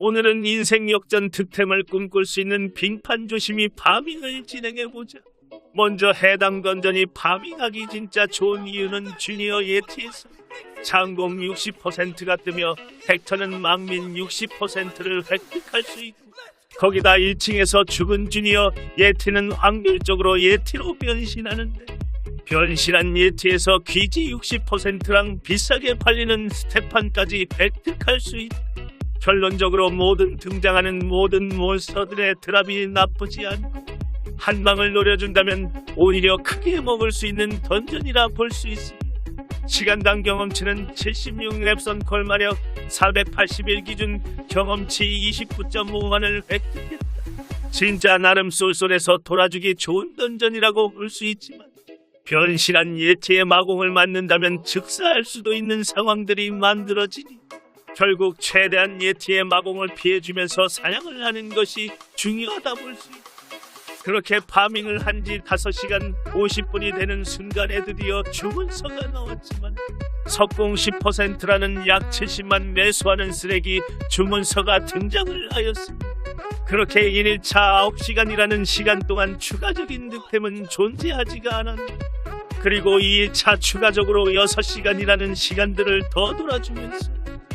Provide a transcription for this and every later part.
오늘은 인생 역전 득템을 꿈꿀 수 있는 빙판 조심히 파밍을 진행해보자. 먼저 해당 던전이 파밍하기 진짜 좋은 이유는 주니어 예티에서 장공 60%가 뜨며 벡터는 망민 60%를 획득할 수 있고 거기다 1층에서 죽은 주니어 예티는 확률적으로 예티로 변신하는데 변신한 예티에서 귀지 60%랑 비싸게 팔리는 스테판까지 획득할 수 있다. 결론적으로 모든 등장하는 모든 몬스터들의 드랍이 나쁘지 않고 한 방을 노려준다면 오히려 크게 먹을 수 있는 던전이라 볼 수 있으며 시간당 경험치는 76 랩선 콜마력 481 기준 경험치 29.5만을 획득했다. 진짜 나름 쏠쏠해서 돌아주기 좋은 던전이라고 볼 수 있지만 변신한 예티의 마공을 맞는다면 즉사할 수도 있는 상황들이 만들어지니 결국 최대한 예티의 마공을 피해주면서 사냥을 하는 것이 중요하다 볼 수 있다. 그렇게 파밍을 한 지 5시간 50분이 되는 순간에 드디어 주문서가 나왔지만 석공 10%라는 약 70만 매수하는 쓰레기 주문서가 등장을 하였습니다. 그렇게 1일차 9시간이라는 시간 동안 추가적인 득템은 존재하지가 않았다. 그리고 2일차 추가적으로 6시간이라는 시간들을 더 돌아주면서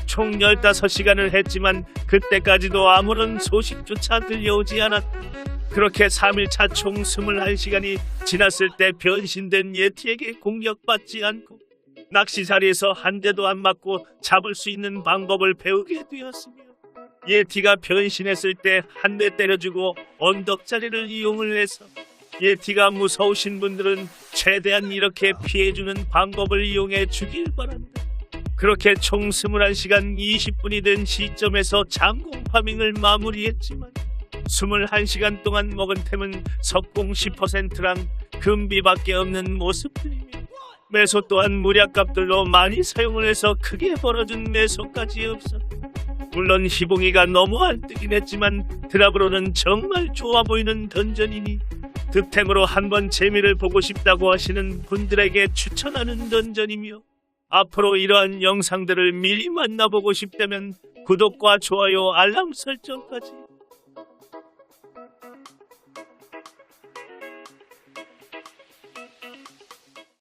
총 15시간을 했지만 그때까지도 아무런 소식조차 들려오지 않았다. 그렇게 3일차 총 21시간이 지났을 때 변신된 예티에게 공격받지 않고 낚시자리에서 한 대도 안 맞고 잡을 수 있는 방법을 배우게 되었으며 예티가 변신했을 때 한 대 때려주고 언덕자리를 이용을 해서 예티가 무서우신 분들은 최대한 이렇게 피해주는 방법을 이용해 주길 바란다. 그렇게 총 21시간 20분이 된 시점에서 장공 파밍을 마무리했지만 21시간 동안 먹은 템은 석공 10%랑 금비밖에 없는 모습들이며 매소 또한 무략값들로 많이 사용을 해서 크게 벌어준 매소까지 없었다. 물론 희봉이가 너무 안뜨긴 했지만 드랍으로는 정말 좋아 보이는 던전이니 득템으로 한번 재미를 보고 싶다고 하시는 분들에게 추천하는 던전이며 앞으로 이러한 영상들을 미리 만나보고 싶다면 구독과 좋아요 알람 설정까지